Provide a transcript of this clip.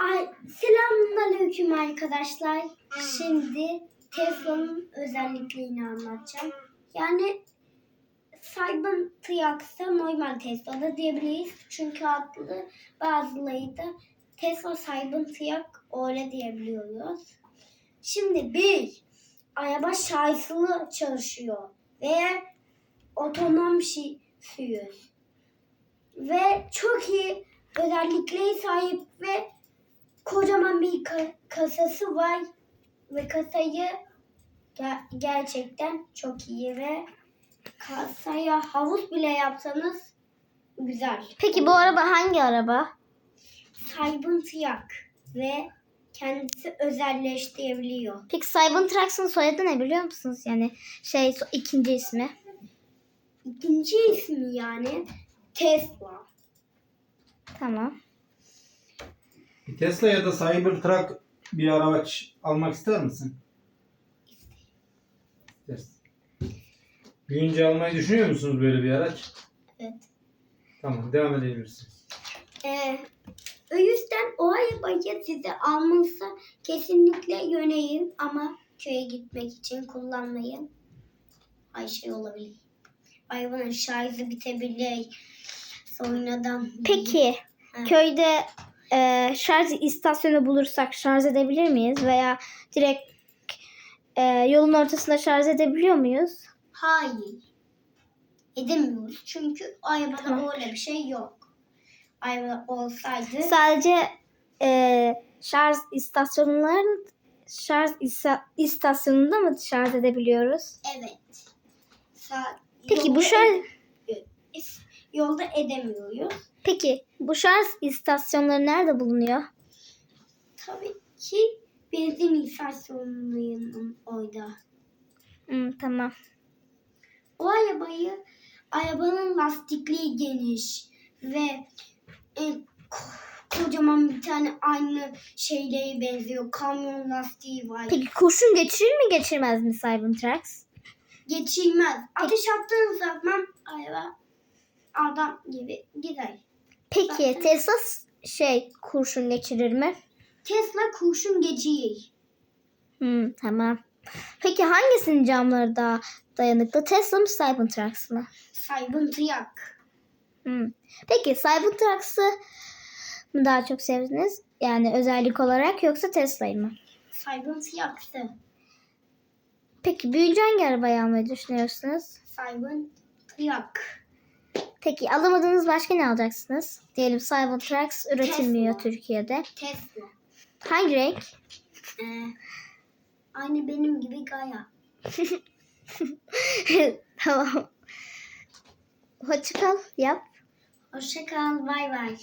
Ay, selamünaleyküm arkadaşlar. Şimdi Tesla'nın özelliklerini anlatacağım. Yani Cybertruck'sa normal Tesla'da diyebiliriz. Çünkü adlı bazıları da Tesla Cybertruck öyle diyebiliyoruz. Şimdi bir, araba şarjlı çalışıyor ve otonom şi- sürüyor. Ve çok iyi özelliklere sahip kocaman bir ka- kasası var ve kasayı ger- gerçekten çok iyi ve kasaya havuz bile yapsanız güzel. Peki bu araba hangi araba? Cybertruck ve kendisi özelleştirebiliyor. Peki Cybertruck'ın soyadı ne biliyor musunuz? Yani şey so- ikinci ismi. İkinci ismi yani Tesla. Tamam. Tesla ya da Cybertruck bir araç almak ister misin? İstersin. Büyünce almayı düşünüyor musunuz böyle bir araç? Evet. Tamam devam edebilirsiniz. Ee, o yüzden o arabayı size almanıza kesinlikle yöneyim ama köye gitmek için kullanmayın. Ay şey olabilir. Arabanın şarjı bitebilir. Sonradan. Peki Evet. köyde e, şarj istasyonu bulursak şarj edebilir miyiz? Veya direkt e, yolun ortasında şarj edebiliyor muyuz? Hayır. Edemiyoruz. Çünkü arabada Tamam. öyle bir şey yok. Araba olsaydı Sadece e, şarj istasyonları şarj istasyonunda mı şarj edebiliyoruz? evet. Sa- Peki bu şarj yolda edemiyoruz. Peki bu şarj istasyonları nerede bulunuyor? Tabii ki benzin istasyonlarının orada. Hmm, tamam. O arabayı, arabanın lastikliği geniş ve e, ko- kocaman bir tane aynı şeylere benziyor. Kamyon lastiği var. Peki kurşun geçirir mi geçirmez mi Cybertruck? Geçilmez. Ateş attığın zaman araba adam gibi gider. Peki Zaten- Tesla şey kurşun geçirir mi? Tesla kurşun geçirir. Hmm, tamam. Peki hangisinin camları daha dayanıklı? Tesla mı Cybertruck mı? Cybertruck. Hmm. Peki Cybertruck'ı mı daha çok sevdiniz? Yani özellik olarak yoksa Tesla'yı mı? Cybertruck'tı. Peki büyüyünce hangi arabayı almayı düşünüyorsunuz? Cybertruck. Peki alamadığınız başka ne alacaksınız? Diyelim Cybertruck üretilmiyor Tesla. Türkiye'de. Tesla. Hangi renk? Ee, aynı benim gibi Gaya. tamam. Hoşça kal. Yap. Hoşça kal. Bay bay.